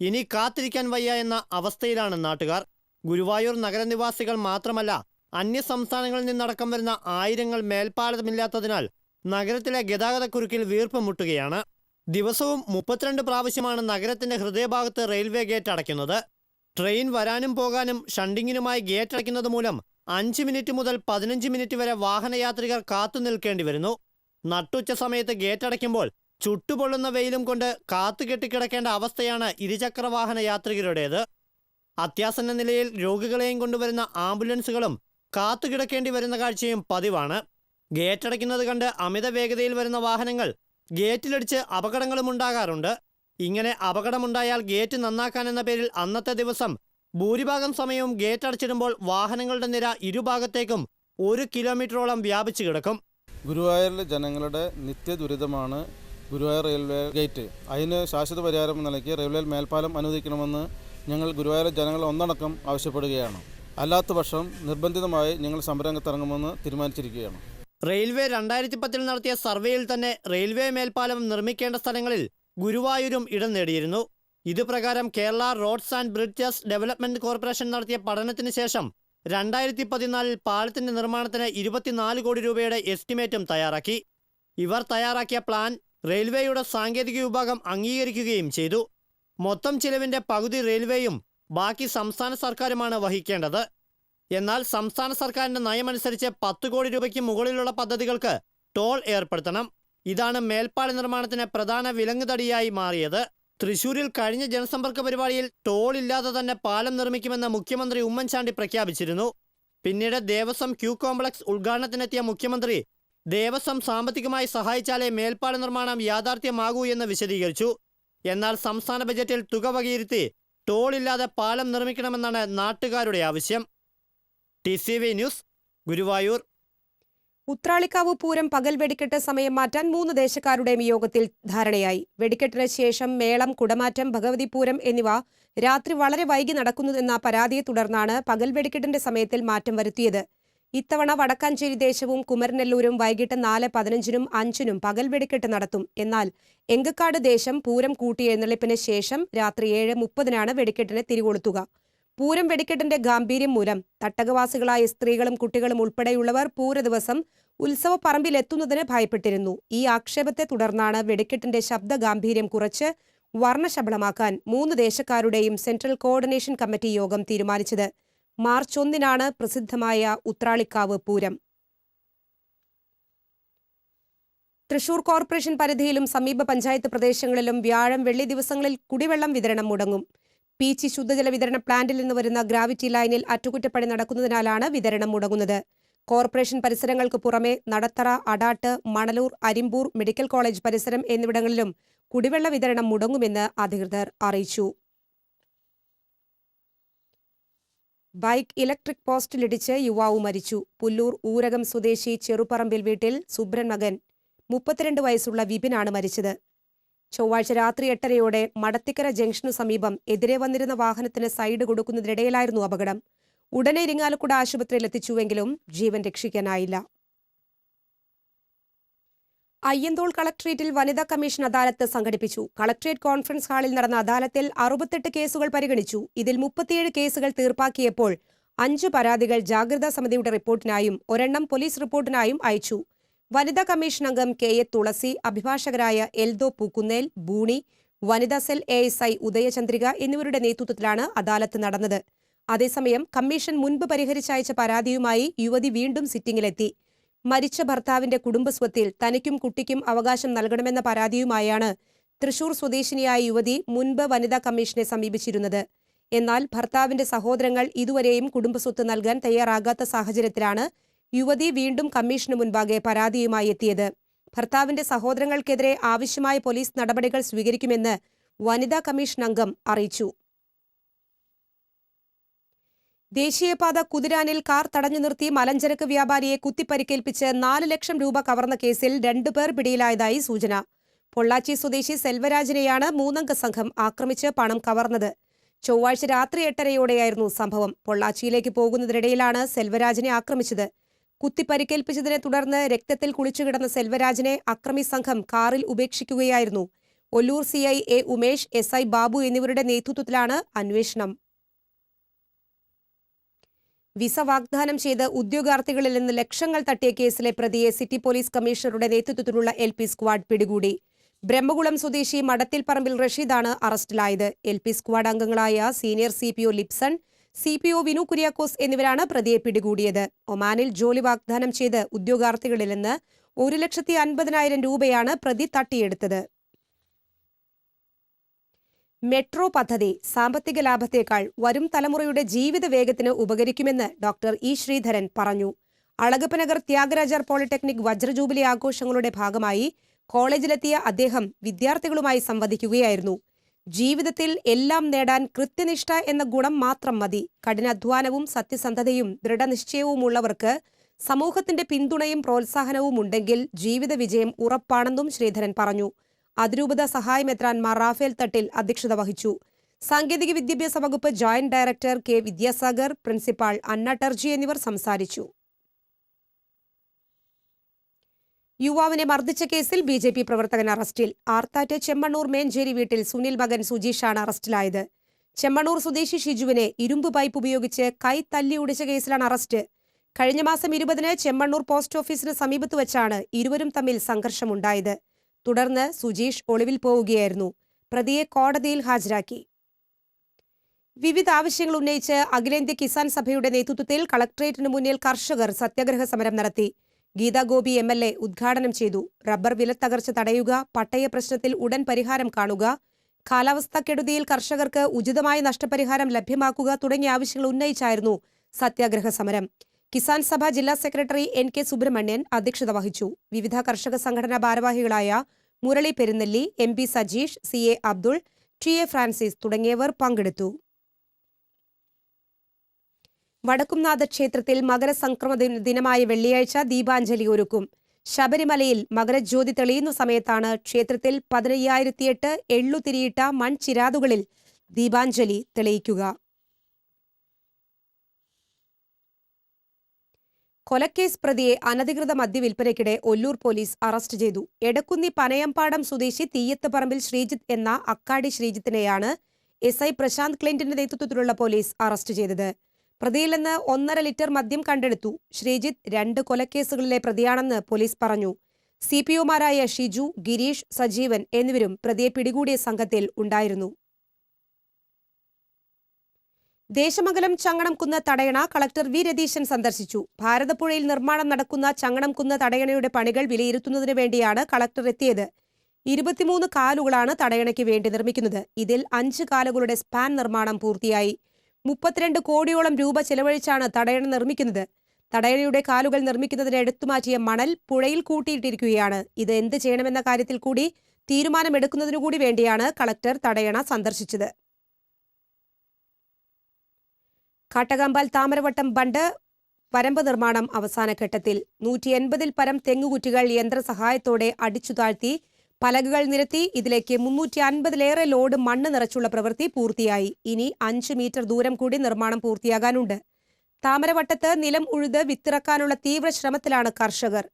ഇനി കാത്തിരിക്കാൻ വയ്യ എന്ന അവസ്ഥയിലാണ് നാട്ടുകാർ. ഗുരുവായൂർ നഗരനിവാസികൾ മാത്രമല്ല അന്യ സംസ്ഥാനങ്ങളിൽ നിന്നടക്കം വരുന്ന ആയിരങ്ങൾ മേൽപ്പാലമില്ലാത്തതിനാൽ നഗരത്തിലെ ഗതാഗതക്കുരുക്കിൽ വീർപ്പ് മുട്ടുകയാണ്. ദിവസവും മുപ്പത്തിരണ്ട് പ്രാവശ്യമാണ് നഗരത്തിന്റെ ഹൃദയഭാഗത്ത് റെയിൽവേ ഗേറ്റ് അടയ്ക്കുന്നത്. ട്രെയിൻ വരാനും പോകാനും ഷണ്ടിങ്ങിനുമായി ഗേറ്റ് അടയ്ക്കുന്നത് മൂലം അഞ്ച് മിനിറ്റ് മുതൽ പതിനഞ്ച് മിനിറ്റ് വരെ വാഹനയാത്രികർ കാത്തു നിൽക്കേണ്ടി വരുന്നു. നട്ടുച്ച സമയത്ത് ഗേറ്റ് അടയ്ക്കുമ്പോൾ ചുട്ടുപൊള്ളുന്ന വെയിലും കൊണ്ട് കാത്തുകെട്ടിക്കിടക്കേണ്ട അവസ്ഥയാണ് ഇരുചക്ര വാഹന യാത്രികരുടേത്. അത്യാസന്ന നിലയിൽ രോഗികളെയും കൊണ്ടുവരുന്ന ആംബുലൻസുകളും കാത്തുകിടക്കേണ്ടി വരുന്ന കാഴ്ചയും പതിവാണ്. ഗേറ്റ് അടയ്ക്കുന്നത് കണ്ട് അമിത വേഗതയിൽ വരുന്ന വാഹനങ്ങൾ ഗേറ്റിലടിച്ച് അപകടങ്ങളും ഉണ്ടാകാറുണ്ട്. ഇങ്ങനെ അപകടമുണ്ടായാൽ ഗേറ്റ് നന്നാക്കാൻ എന്ന പേരിൽ അന്നത്തെ ദിവസം ഭൂരിഭാഗം സമയവും ഗേറ്റ് അടച്ചിടുമ്പോൾ വാഹനങ്ങളുടെ നിര ഇരുഭാഗത്തേക്കും ഒരു കിലോമീറ്ററോളം വ്യാപിച്ചു കിടക്കും. ഗുരുവായൂരിലെ ജനങ്ങളുടെ നിത്യ ദുരിതമാണ് ഗുരുവായൂർ റെയിൽവേ ഗേറ്റ്. അതിന് ശാശ്വത പരിഹാരം എന്ന നിലയ്ക്ക് റെയിൽവേ മേൽപ്പാലം അനുവദിക്കണമെന്ന് ഞങ്ങൾ ഗുരുവായൂർ ജനങ്ങൾ ഒന്നടക്കം ആവശ്യപ്പെടുകയാണ്. അല്ലാത്ത പക്ഷം നിർബന്ധിതമായി ഞങ്ങൾ സംരംഗത്തിറങ്ങുമെന്ന് തീരുമാനിച്ചിരിക്കുകയാണ്. റെയിൽവേ രണ്ടായിരത്തി പത്തിൽ നടത്തിയ സർവേയിൽ തന്നെ റെയിൽവേ മേൽപ്പാലം നിർമ്മിക്കേണ്ട സ്ഥലങ്ങളിൽ ഗുരുവായൂരും ഇടം നേടിയിരുന്നു. ഇതുപ്രകാരം Kerala roads and bridges development corporation നടത്തിയ പഠനത്തിന് ശേഷം രണ്ടായിരത്തി പതിനാലിൽ പാലത്തിന്റെ നിർമ്മാണത്തിന് ഇരുപത്തിനാല് കോടി രൂപയുടെ എസ്റ്റിമേറ്റും തയ്യാറാക്കി. ഇവർ തയ്യാറാക്കിയ പ്ലാൻ റെയിൽവേയുടെ സാങ്കേതിക വിഭാഗം അംഗീകരിക്കുകയും ചെയ്തു. മൊത്തം ചിലവിന്റെ പകുതി റെയിൽവേയും ബാക്കി സംസ്ഥാന സർക്കാരുമാണ് വഹിക്കേണ്ടത്. എന്നാൽ സംസ്ഥാന സർക്കാരിന്റെ നയമനുസരിച്ച് പത്ത് കോടി രൂപയ്ക്ക് മുകളിലുള്ള പദ്ധതികൾക്ക് ടോൾ ഏർപ്പെടുത്തണം. ഇതാണ് മേൽപ്പാല നിർമ്മാണത്തിന് പ്രധാന വിലങ്ങുതടിയായി മാറിയത്. തൃശൂരിൽ കഴിഞ്ഞ ജനസമ്പർക്ക പരിപാടിയിൽ ടോൾ ഇല്ലാതെ തന്നെ പാലം നിർമ്മിക്കുമെന്ന് മുഖ്യമന്ത്രി ഉമ്മൻചാണ്ടി പ്രഖ്യാപിച്ചിരുന്നു. പിന്നീട് ദേവസ്വം ക്യൂ കോംപ്ലക്സ് ഉദ്ഘാടനത്തിനെത്തിയ മുഖ്യമന്ത്രി ദേവസ്വം സാമ്പത്തികമായി സഹായിച്ചാലേ മേൽപ്പാല നിർമ്മാണം യാഥാർത്ഥ്യമാകൂ എന്ന് വിശദീകരിച്ചു. എന്നാൽ സംസ്ഥാന ബജറ്റിൽ തുക വകയിരുത്തി ടോളില്ലാതെ പാലം നിർമ്മിക്കണമെന്നാണ് നാട്ടുകാരുടെ ആവശ്യം. T C V news Guruvayur. Uthralikkavu Pooram പകൽ വെടിക്കെട്ട് സമയം മാറ്റാൻ മൂന്ന് ദേശക്കാരുടെയും യോഗത്തിൽ ധാരണയായി. വെടിക്കെട്ടിന് ശേഷം മേളം കുടമാറ്റം ഭഗവതി പൂരം എന്നിവ രാത്രി വളരെ വൈകി നടക്കുന്നതെന്ന പരാതിയെ തുടർന്നാണ് പകൽ വെടിക്കെട്ടിന്റെ സമയത്തിൽ മാറ്റം വരുത്തിയത്. ഇത്തവണ വടക്കാഞ്ചേരി ദേശവും കുമരനെല്ലൂരും വൈകിട്ട് നാല് പതിനഞ്ചിനും അഞ്ചിനും പകൽ വെടിക്കെട്ട് നടത്തും. എന്നാൽ എങ്കക്കാട് ദേശം പൂരം കൂട്ടിയെഴുന്നള്ളിപ്പിന് ശേഷം രാത്രി ഏഴ് മുപ്പതിനാണ് വെടിക്കെട്ടിന് തിരികൊളുത്തുക. പൂരം വെടിക്കെട്ടിന്റെ ഗാംഭീര്യം മൂലം തട്ടകവാസികളായ സ്ത്രീകളും കുട്ടികളും ഉൾപ്പെടെയുള്ളവർ പൂര ദിവസം ഉത്സവ പറമ്പിലെത്തുന്നതിന് ഭയപ്പെട്ടിരുന്നു. ഈ ആക്ഷേപത്തെ തുടർന്നാണ് വെടിക്കെട്ടിന്റെ ശബ്ദ ഗാംഭീര്യം കുറച്ച് വർണശബളമാക്കാൻ മൂന്ന് ദേശക്കാരുടെയും സെൻട്രൽ കോർഡിനേഷൻ കമ്മിറ്റി യോഗം തീരുമാനിച്ചത്. മാർച്ച് ഒന്നിനാണ് പ്രസിദ്ധമായ ഉത്രാളിക്കാവ് പൂരം. തൃശൂർ കോർപ്പറേഷൻ പരിധിയിലും സമീപ പഞ്ചായത്ത് പ്രദേശങ്ങളിലും വ്യാഴം വെള്ളി ദിവസങ്ങളിൽ കുടിവെള്ളം വിതരണം മുടങ്ങും. പീച്ചി ശുദ്ധജല വിതരണ പ്ലാന്റിൽ നിന്ന് വരുന്ന ഗ്രാവിറ്റി ലൈനിൽ അറ്റകുറ്റപ്പണി നടക്കുന്നതിനാലാണ് വിതരണം മുടങ്ങുന്നത്. കോർപ്പറേഷൻ പരിസരങ്ങൾക്ക് പുറമെ നടത്തറ അടാട്ട് മണലൂർ അരിമ്പൂർ മെഡിക്കൽ കോളേജ് പരിസരം എന്നിവിടങ്ങളിലും കുടിവെള്ള വിതരണം മുടങ്ങുമെന്ന് അധികൃതർ അറിയിച്ചു. ബൈക്ക് ഇലക്ട്രിക് പോസ്റ്റിലിടിച്ച് യുവാവ് മരിച്ചു. പുല്ലൂർ ഊരകം സ്വദേശി ചെറുപറമ്പിൽ വീട്ടിൽ സുബ്രൻ മകൻ മുപ്പത്തിരണ്ട് വയസ്സുള്ള വിപിനാണ് മരിച്ചത്. ചൊവ്വാഴ്ച രാത്രി എട്ടരയോടെ മടത്തിക്കര ജംഗ്ഷനു സമീപം എതിരെ വന്നിരുന്ന വാഹനത്തിന് സൈഡ് കൊടുക്കുന്നതിനിടയിലായിരുന്നു അപകടം. ഉടനെ ഇരിങ്ങാലക്കുട ആശുപത്രിയിൽ എത്തിച്ചുവെങ്കിലും ജീവൻ രക്ഷിക്കാനായില്ല. അയ്യന്തോൾ കളക്ട്രേറ്റിൽ വനിതാ കമ്മീഷൻ അദാലത്ത് സംഘടിപ്പിച്ചു. കളക്ട്രേറ്റ് കോൺഫറൻസ് ഹാളിൽ നടന്ന അദാലത്തിൽ അറുപത്തെട്ട് കേസുകൾ പരിഗണിച്ചു. ഇതിൽ മുപ്പത്തിയേഴ് കേസുകൾ തീർപ്പാക്കിയപ്പോൾ അഞ്ച് പരാതികൾ ജാഗ്രതാ സമിതിയുടെ റിപ്പോർട്ടിനായും ഒരെണ്ണം പോലീസ് റിപ്പോർട്ടിനായും അയച്ചു. വനിതാ കമ്മീഷൻ അംഗം കെ എ തുളസി അഭിഭാഷകരായ എൽദോ പൂക്കുന്നേൽ ബൂണി വനിതാ cell A S I Udayachandrika എന്നിവരുടെ നേതൃത്വത്തിലാണ് അദാലത്ത് നടന്നത്. അതേസമയം കമ്മീഷൻ മുൻപ് പരിഹരിച്ചയച്ച പരാതിയുമായി യുവതി വീണ്ടും സിറ്റിംഗിലെത്തി മരിച്ച ഭർത്താവിന്റെ കുടുംബസ്വത്തിൽ തനിക്കും കുട്ടിക്കും അവകാശം നൽകണമെന്ന പരാതിയുമായാണ് തൃശൂർ സ്വദേശിനിയായ യുവതി മുൻപ് വനിതാ കമ്മീഷനെ സമീപിച്ചിരുന്നത്. എന്നാൽ ഭർത്താവിന്റെ സഹോദരങ്ങൾ ഇതുവരെയും കുടുംബസ്വത്ത് നൽകാൻ തയ്യാറാകാത്ത സാഹചര്യത്തിലാണ് യുവതി വീണ്ടും കമ്മീഷന് മുൻപാകെ പരാതിയുമായി എത്തിയത്. ഭർത്താവിന്റെ സഹോദരങ്ങൾക്കെതിരെ ആവശ്യമായ പോലീസ് നടപടികൾ സ്വീകരിക്കുമെന്ന് വനിതാ കമ്മീഷൻ അംഗം അറിയിച്ചു. ദേശീയപാത കുതിരാനിൽ കാർ തടഞ്ഞു നിർത്തി മലഞ്ചരക്ക് വ്യാപാരിയെ കുത്തിപ്പരിക്കേൽപ്പിച്ച് നാല് ലക്ഷം രൂപ കവർന്ന കേസിൽ രണ്ടു പേർ പിടിയിലായതായി സൂചന. പൊള്ളാച്ചി സ്വദേശി സെൽവരാജിനെയാണ് മൂന്നംഗ സംഘം ആക്രമിച്ച് പണം കവർന്നത്. ചൊവ്വാഴ്ച രാത്രി എട്ടരയോടെയായിരുന്നു സംഭവം. പൊള്ളാച്ചിയിലേക്ക് പോകുന്നതിനിടയിലാണ് സെൽവരാജിനെ ആക്രമിച്ചത്. കുത്തിപ്പരിക്കേൽപ്പിച്ചതിനെ തുടർന്ന് രക്തത്തിൽ കുളിച്ചുകിടന്ന സെൽവരാജിനെ അക്രമി സംഘം കാറിൽ ഉപേക്ഷിക്കുകയായിരുന്നു. Ollur CI A Umesh S I Babu എന്നിവരുടെ നേതൃത്വത്തിലാണ് അന്വേഷണം. വിസ വാഗ്ദാനം ചെയ്ത് ഉദ്യോഗാർത്ഥികളിൽ നിന്ന് ലക്ഷങ്ങൾ തട്ടിയ കേസിലെ പ്രതിയെ സിറ്റി പോലീസ് കമ്മീഷണറുടെ നേതൃത്വത്തിലുള്ള എൽ പി സ്ക്വാഡ് പിടികൂടി. ബ്രഹ്മകുളം സ്വദേശി മടത്തിൽ പറമ്പിൽ റഷീദാണ് അറസ്റ്റിലായത്. എൽ പി സ്ക്വാഡ് അംഗങ്ങളായ senior C Lipson C P O Vinu Kuriakose എന്നിവരാണ് പ്രതിയെ പിടികൂടിയത്. ഒമാനിൽ ജോലി വാഗ്ദാനം ചെയ്ത് ഉദ്യോഗാർത്ഥികളിൽ നിന്ന് ഒരു ലക്ഷത്തി അൻപതിനായിരം രൂപയാണ് പ്രതി തട്ടിയെടുത്തത്. മെട്രോ പദ്ധതി സാമ്പത്തിക ലാഭത്തേക്കാൾ വരും തലമുറയുടെ ജീവിത വേഗത്തിന് ഉപകരിക്കുമെന്ന് ഡോക്ടർ ഇ ശ്രീധരൻ പറഞ്ഞു. അളഗപ്പനഗർ ത്യാഗരാജർ പോളിടെക്നിക് വജ്രജൂബിലി ആഘോഷങ്ങളുടെ ഭാഗമായി കോളേജിലെത്തിയ അദ്ദേഹം വിദ്യാർത്ഥികളുമായി സംവദിക്കുകയായിരുന്നു. ജീവിതത്തിൽ എല്ലാം നേടാൻ കൃത്യനിഷ്ഠ എന്ന ഗുണം മാത്രം മതി. കഠിനാധ്വാനവും സത്യസന്ധതയും ദൃഢനിശ്ചയവുമുള്ളവർക്ക് സമൂഹത്തിന്റെ പിന്തുണയും പ്രോത്സാഹനവും ഉണ്ടെങ്കിൽ ജീവിത വിജയം ഉറപ്പാണെന്നും ശ്രീധരൻ പറഞ്ഞു. അതിരൂപത സഹായമെത്രാൻമാർ റാഫേൽ തട്ടിൽ അധ്യക്ഷത വഹിച്ചു. സാങ്കേതിക വിദ്യാഭ്യാസ വകുപ്പ് joint director K Vidyasagar principal Anna Terji എന്നിവർ സംസാരിച്ചു. യുവാവിനെ മർദ്ദിച്ച കേസിൽ ബി ജെ പി പ്രവർത്തകൻ അറസ്റ്റിൽ. ആർത്താറ്റ് ചെമ്മണ്ണൂർ മേഞ്ചേരി വീട്ടിൽ സുനിൽ മകൻ സുജീഷാണ് അറസ്റ്റിലായത്. ചെമ്മണ്ണൂർ സ്വദേശി ഷിജുവിനെ ഇരുമ്പ് പൈപ്പ് ഉപയോഗിച്ച് കൈ തല്ലി ഒടിച്ച കേസിലാണ് അറസ്റ്റ്. കഴിഞ്ഞ മാസം ഇരുപതിന് ചെമ്മണ്ണൂർ പോസ്റ്റ് ഓഫീസിന് സമീപത്ത് വെച്ചാണ് ഇരുവരും തമ്മിൽ സംഘർഷമുണ്ടായത്. തുടർന്ന് സുജീഷ് ഒളിവിൽ പോവുകയായിരുന്നു. പ്രതിയെ കോടതിയിൽ ഹാജരാക്കി. വിവിധ ആവശ്യങ്ങൾ ഉന്നയിച്ച് അഖിലേന്ത്യാ കിസാൻ സഭയുടെ നേതൃത്വത്തിൽ കളക്ടറേറ്റിന് മുന്നിൽ കർഷകർ സത്യാഗ്രഹ സമരം നടത്തി. Geetha Gopi M L A ഉദ്ഘാടനം ചെയ്തു. റബ്ബർ വിലത്തകർച്ച തടയുക പട്ടയ പ്രശ്നത്തിൽ ഉടൻ പരിഹാരം കാണുക കാലാവസ്ഥാ കെടുതിയിൽ കർഷകർക്ക് ഉചിതമായ നഷ്ടപരിഹാരം ലഭ്യമാക്കുക തുടങ്ങിയ ആവശ്യങ്ങൾ ഉന്നയിച്ചായിരുന്നു സത്യാഗ്രഹ സമരം. കിസാൻ സഭ ജില്ലാ സെക്രട്ടറി എൻ കെ സുബ്രഹ്മണ്യൻ അധ്യക്ഷത വഹിച്ചു. വിവിധ കർഷക സംഘടനാ ഭാരവാഹികളായ Murali Perunnelli M P Sajeesh C A Abdul T A Francis തുടങ്ങിയവർ പങ്കെടുത്തു. വടക്കുംനാഥ ക്ഷേത്രത്തിൽ മകരസംക്രമ ദിന- ദിനമായ വെള്ളിയാഴ്ച ദീപാഞ്ജലി ഒരുക്കും. ശബരിമലയിൽ മകരജ്യോതി തെളിയുന്ന സമയത്താണ് ക്ഷേത്രത്തിൽ പതിനയ്യായിരത്തിയെട്ട് എള്ളുതിരിയിട്ട മൺചിരാതുകളിൽ ദീപാഞ്ജലി തെളിയിക്കുക. കൊലക്കേസ് പ്രതിയെ അനധികൃത മദ്യവിൽപ്പനയ്ക്കിടെ ഒല്ലൂർ പോലീസ് അറസ്റ്റ് ചെയ്തു. എടക്കുന്നി പനയമ്പാടം സ്വദേശി തീയത്ത് പറമ്പിൽ ശ്രീജിത്ത് എന്ന അക്കാടി ശ്രീജിത്തിനെയാണ് എസ് ഐ പ്രശാന്ത് ക്ലിന്റിന്റെ നേതൃത്വത്തിലുള്ള പോലീസ് അറസ്റ്റ് ചെയ്തത്. പ്രതിയിൽ നിന്ന് ഒന്നര ലിറ്റർ മദ്യം കണ്ടെടുത്തു. ശ്രീജിത്ത് രണ്ട് കൊലക്കേസുകളിലെ പ്രതിയാണെന്ന് പോലീസ് പറഞ്ഞു. സി പി ഒമാരായ ഷിജു ഗിരീഷ് സജീവൻ എന്നിവരും പ്രതിയെ പിടികൂടിയ സംഘത്തിൽ ഉണ്ടായിരുന്നു. ദേശമംഗലം ചങ്ങണംകുന്ന് തടയണ കളക്ടർ വി. രതീശൻ സന്ദർശിച്ചു. ഭാരതപ്പുഴയിൽ നിർമ്മാണം നടക്കുന്ന ചങ്ങണംകുന്ന് തടയണയുടെ പണികൾ വിലയിരുത്തുന്നതിന് വേണ്ടിയാണ് കളക്ടർ എത്തിയത്. ഇരുപത്തിമൂന്ന് കാലുകളാണ് തടയണയ്ക്ക് വേണ്ടി നിർമ്മിക്കുന്നത്. ഇതിൽ അഞ്ച് കാലുകളുടെ സ്പാൻ നിർമ്മാണം പൂർത്തിയായി. മുപ്പത്തിരണ്ട് കോടിയോളം രൂപ ചെലവഴിച്ചാണ് തടയണ നിർമ്മിക്കുന്നത്. തടയണയുടെ കാലുകൾ നിർമ്മിക്കുന്നതിന് എടുത്തുമാറ്റിയ മണൽ പുഴയിൽ കൂട്ടിയിട്ടിരിക്കുകയാണ്. ഇത് എന്ത് ചെയ്യണമെന്ന കാര്യത്തിൽ കൂടി തീരുമാനമെടുക്കുന്നതിനു കൂടി വേണ്ടിയാണ് കളക്ടർ തടയണ സന്ദർശിച്ചത്. കാട്ടകാമ്പാൽ താമരവട്ടം ബണ്ട് വരമ്പ് നിർമ്മാണം അവസാന ഘട്ടത്തിൽ നൂറ്റി എൺപതിൽ പരം തെങ്ങുകുറ്റികൾ യന്ത്രസഹായത്തോടെ അടിച്ചു താഴ്ത്തി പലകകൾ നിരത്തി ഇതിലേക്ക് മുന്നൂറ്റി അൻപതിലേറെ ലോഡ് മണ്ണ് നിറച്ചുള്ള പ്രവൃത്തി പൂർത്തിയായി. ഇനി അഞ്ച് മീറ്റർ ദൂരം കൂടി നിർമ്മാണം പൂർത്തിയാകാനുണ്ട്. താമരവട്ടത്ത് നിലം ഉഴുത് വിത്തിറക്കാനുള്ള തീവ്ര ശ്രമത്തിലാണ് കർഷകർ.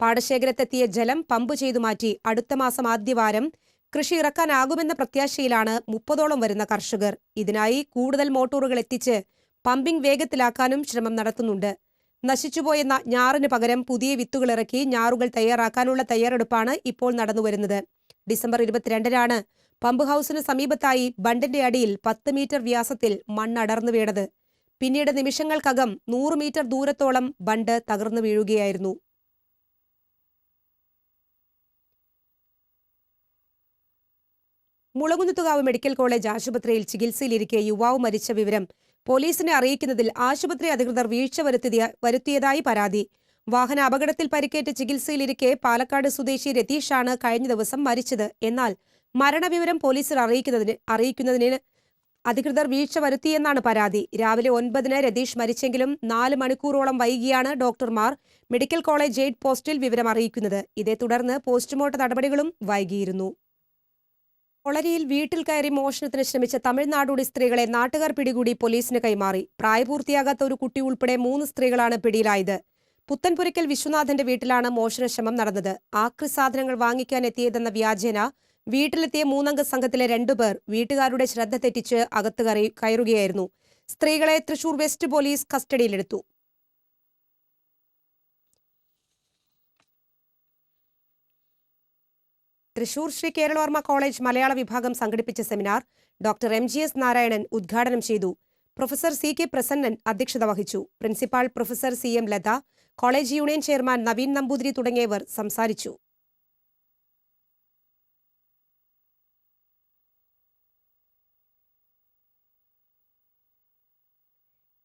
പാടശേഖരത്തെത്തിയ ജലം പമ്പ് ചെയ്തു മാറ്റി അടുത്ത മാസം ആദ്യവാരം കൃഷി ഇറക്കാനാകുമെന്ന പ്രത്യാശയിലാണ് മുപ്പതോളം വരുന്ന കർഷകർ. ഇതിനായി കൂടുതൽ മോട്ടോറുകൾ എത്തിച്ച് പമ്പിംഗ് വേഗത്തിലാക്കാനും ശ്രമം നടത്തുന്നുണ്ട്. നശിച്ചുപോയെന്ന ഞാറിന് പകരം പുതിയ വിത്തുകൾ ഇറക്കി ഞാറുകൾ തയ്യാറാക്കാനുള്ള തയ്യാറെടുപ്പാണ് ഇപ്പോൾ നടന്നുവരുന്നത് ഡിസംബർ ഇരുപത്തിരണ്ടിനാണ് പമ്പ് ഹൌസിന് സമീപത്തായി ബണ്ടിന്റെ അടിയിൽ പത്ത് മീറ്റർ വ്യാസത്തിൽ മണ്ണടർന്നു വീണത്. പിന്നീട് നിമിഷങ്ങൾക്കകം നൂറ് മീറ്റർ ദൂരത്തോളം ബണ്ട് തകർന്നു വീഴുകയായിരുന്നു. മുളകുന്നത്തുകാവ് മെഡിക്കൽ കോളേജ് ആശുപത്രിയിൽ ചികിത്സയിലിരിക്കെ യുവാവ് മരിച്ച വിവരം പോലീസിനെ അറിയിക്കുന്നതിൽ ആശുപത്രി അധികൃതർ വീഴ്ച വരുത്തിയ വരുത്തിയതായി പരാതി. വാഹന അപകടത്തിൽ പരിക്കേറ്റ് ചികിത്സയിലിരിക്കെ പാലക്കാട് സ്വദേശി രതീഷാണ് കഴിഞ്ഞ ദിവസം മരിച്ചത്. എന്നാൽ മരണവിവരം പോലീസിൽ അറിയിക്കുന്നതിന് അറിയിക്കുന്നതിന് അധികൃതർ വീഴ്ച വരുത്തിയെന്നാണ് പരാതി. രാവിലെ ഒൻപതിന് രതീഷ് മരിച്ചെങ്കിലും നാല് മണിക്കൂറോളം വൈകിയാണ് ഡോക്ടർമാർ മെഡിക്കൽ കോളേജ് എയ്ഡ് പോസ്റ്റിൽ വിവരം അറിയിക്കുന്നത്. ഇതേ തുടർന്ന് പോസ്റ്റ്മോർട്ടം നടപടികളും വൈകിയിരുന്നു. ഒളരിയിൽ വീട്ടിൽ കയറി മോഷണത്തിന് ശ്രമിച്ച തമിഴ്നാടുടി സ്ത്രീകളെ നാട്ടുകാർ പിടികൂടി പോലീസിന് കൈമാറി. പ്രായപൂർത്തിയാകാത്ത ഒരു കുട്ടി ഉൾപ്പെടെ മൂന്ന് സ്ത്രീകളാണ് പിടിയിലായത്. പുത്തൻപുരയ്ക്കൽ വിശ്വനാഥന്റെ വീട്ടിലാണ് മോഷണശ്രമം നടന്നത്. ആക്രി സാധനങ്ങൾ വാങ്ങിക്കാൻ എത്തിയതെന്ന വ്യാജേന വീട്ടിലെത്തിയ മൂന്നംഗ സംഘത്തിലെ രണ്ടുപേർ വീട്ടുകാരുടെ ശ്രദ്ധ തെറ്റിച്ച് അകത്ത് കയറുകയായിരുന്നു. സ്ത്രീകളെ തൃശൂർ വെസ്റ്റ് പോലീസ് കസ്റ്റഡിയിലെടുത്തു. തൃശൂർ ശ്രീ കേരളവർമ്മ കോളേജ് മലയാള വിഭാഗം സംഘടിപ്പിച്ച seminar doctor M G S Narayanan ഉദ്ഘാടനം ചെയ്തു. പ്രൊഫസർ സി കെ പ്രസന്നൻ അധ്യക്ഷത വഹിച്ചു. Principal professor C M Latha college union chairman Naveen Namboothiri തുടങ്ങിയവർ സംസാരിച്ചു.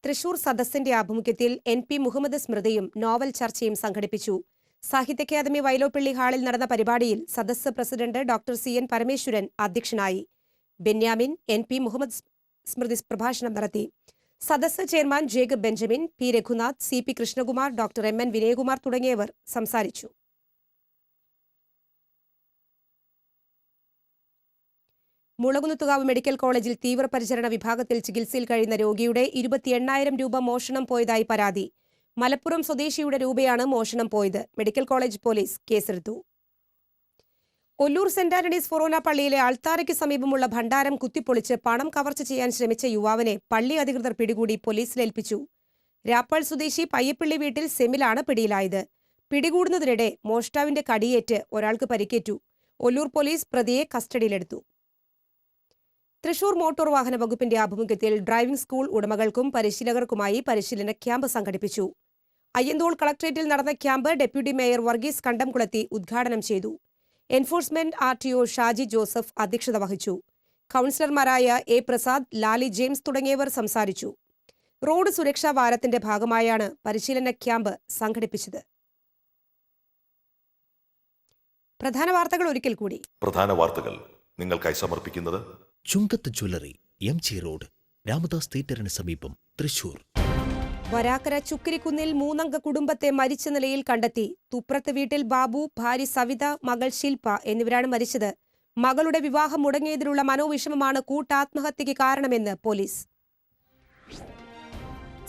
തൃശൂർ സദസ്സിന്റെ ആഭിമുഖ്യത്തിൽ എൻ പി മുഹമ്മദ് സ്മൃതിയും നോവൽ ചർച്ചയും സംഘടിപ്പിച്ചു. സാഹിത്യ അക്കാദമി വൈലോപ്പിള്ളി ഹാളിൽ നടന്ന പരിപാടിയിൽ സദസ് president doctor C N Parameswaran അധ്യക്ഷനായി. ബെന്യാമിൻ എൻ പി മുഹമ്മദ് സ്മൃതി പ്രഭാഷണം നടത്തി. സദസ് chairman Jacob Benjamin P Raghunath C P Krishnakumar doctor M N Vinayakumar തുടങ്ങിയവർ സംസാരിച്ചു. മുളകുന്നുത്തുകാവ് മെഡിക്കൽ കോളേജിൽ തീവ്രപരിചരണ വിഭാഗത്തിൽ ചികിത്സയിൽ കഴിയുന്ന രോഗിയുടെ ഇരുപത്തി രൂപ മോഷണം പോയതായി പരാതി. മലപ്പുറം സ്വദേശിയുടെ രൂപയാണ് മോഷണം പോയത്. മെഡിക്കൽ കോളേജ് പോലീസ് കേസെടുത്തു. കൊല്ലൂർ സെന്റ് ആന്റണീസ് ഫൊറോന പള്ളിയിലെ അൾത്താരയ്ക്ക് സമീപമുള്ള ഭണ്ഡാരം കുത്തിപ്പൊളിച്ച് പണം കവർച്ച ചെയ്യാൻ ശ്രമിച്ച യുവാവിനെ പള്ളി അധികൃതർ പിടികൂടി പോലീസിലേൽപ്പിച്ചു രാപ്പാൾ സ്വദേശി പയ്യപ്പള്ളി വീട്ടിൽ സെമിലാണ് പിടിയിലായത്. പിടികൂടുന്നതിനിടെ മോഷ്ടാവിന്റെ കടിയേറ്റ് ഒരാൾക്ക് പരിക്കേറ്റു. ഒല്ലൂർ പോലീസ് പ്രതിയെ കസ്റ്റഡിയിലെടുത്തു. തൃശൂർ മോട്ടോർ വാഹന വകുപ്പിന്റെ ആഭിമുഖ്യത്തിൽ ഡ്രൈവിംഗ് സ്കൂൾ ഉടമകൾക്കും പരിശീലകർക്കുമായി പരിശീലന ക്യാമ്പ് സംഘടിപ്പിച്ചു. അയ്യന്തോൾ കളക്ട്രേറ്റിൽ നടന്ന camp deputy mayor Varghese Kandamkulathi ഉദ്ഘാടനം ചെയ്തു. Enforcement R T O Shaji Joseph അധ്യക്ഷത വഹിച്ചു. കൌൺസിലർമാരായ എ പ്രസാദ് ലാലി ജെയിംസ് തുടങ്ങിയവർ സംസാരിച്ചു. റോഡ് സുരക്ഷാ വാരത്തിന്റെ ഭാഗമായാണ് പരിശീലന ക്യാമ്പ് സംഘടിപ്പിച്ചത്. പ്രധാന വാർത്തകൾ ഒരിക്കൽ കൂടി. പ്രധാന വാർത്തകൾ നിങ്ങൾക്കായി സമർപ്പിക്കുന്നത് Chungath jewellery M G road Ramadas തിയേറ്ററിന് സമീപം തൃശൂർ. വരാക്കര ചുക്കരിക്കുന്നിൽ മൂന്നംഗ കുടുംബത്തെ മരിച്ച നിലയിൽ കണ്ടെത്തി. തുപ്രത്ത് വീട്ടിൽ ബാബു ഭാര്യ സവിത മകൾ ശില്പ എന്നിവരാണ് മരിച്ചത്. മകളുടെ വിവാഹം മുടങ്ങിയതിലുള്ള മനോവിഷമമാണ് കൂട്ടാത്മഹത്യയ്ക്ക് കാരണമെന്ന് പോലീസ്.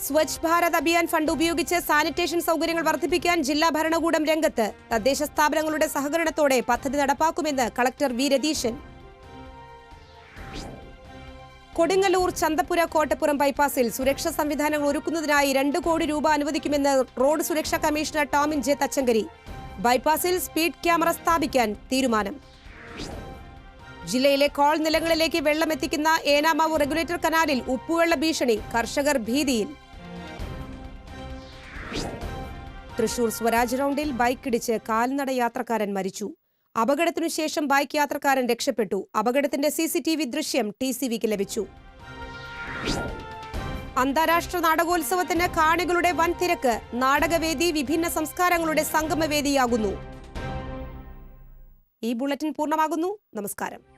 സ്വച്ഛ് ഭാരത് അഭിയാൻ ഫണ്ട് ഉപയോഗിച്ച് സാനിറ്റേഷൻ സൗകര്യങ്ങൾ വർദ്ധിപ്പിക്കാൻ ജില്ലാ ഭരണകൂടം രംഗത്ത് തദ്ദേശ സ്ഥാപനങ്ങളുടെ സഹകരണത്തോടെ പദ്ധതി നടപ്പാക്കുമെന്ന് കളക്ടർ വി രതീശൻ. കൊടുങ്ങല്ലൂർ ചന്തപ്പുര കോട്ടപ്പുറം ബൈപ്പാസിൽ സുരക്ഷാ സംവിധാനങ്ങൾ ഒരുക്കുന്നതിനായി രണ്ട് കോടി രൂപ അനുവദിക്കുമെന്ന് റോഡ് സുരക്ഷാ കമ്മീഷണർ ടോമിൻ ജെ തച്ചങ്കരി. ബൈപ്പാസിൽ സ്പീഡ് ക്യാമറ സ്ഥാപിക്കാൻ തീരുമാനം. ജില്ലയിലെ കോൾ നിലങ്ങളിലേക്ക് വെള്ളം എത്തിക്കുന്ന ഏനാമാവു റെഗുലേറ്റർ കനാലിൽ ഉപ്പുവെള്ള ഭീഷണി കർഷകർ ഭീതിയിൽ. തൃശൂർ സ്വരാജ് റൗണ്ടിൽ ബൈക്കിടിച്ച് കാൽനട യാത്രക്കാരൻ മരിച്ചു. അപകടത്തിനു ശേഷം ബൈക്ക് യാത്രക്കാരൻ രക്ഷപ്പെട്ടു. അപകടത്തിന്റെ സി സി ടി വി ദൃശ്യം ടി സി വിക്ക് ലഭിച്ചു. അന്താരാഷ്ട്ര നാടകോത്സവത്തിന് കാണികളുടെ വൻ തിരക്ക് നാടകവേദി വിഭിന്ന സംസ്കാരങ്ങളുടെ സംഗമവേദിയാകുന്നു. ഈ ബുള്ളറ്റിൻ പൂർണമാകുന്നു. നമസ്കാരം.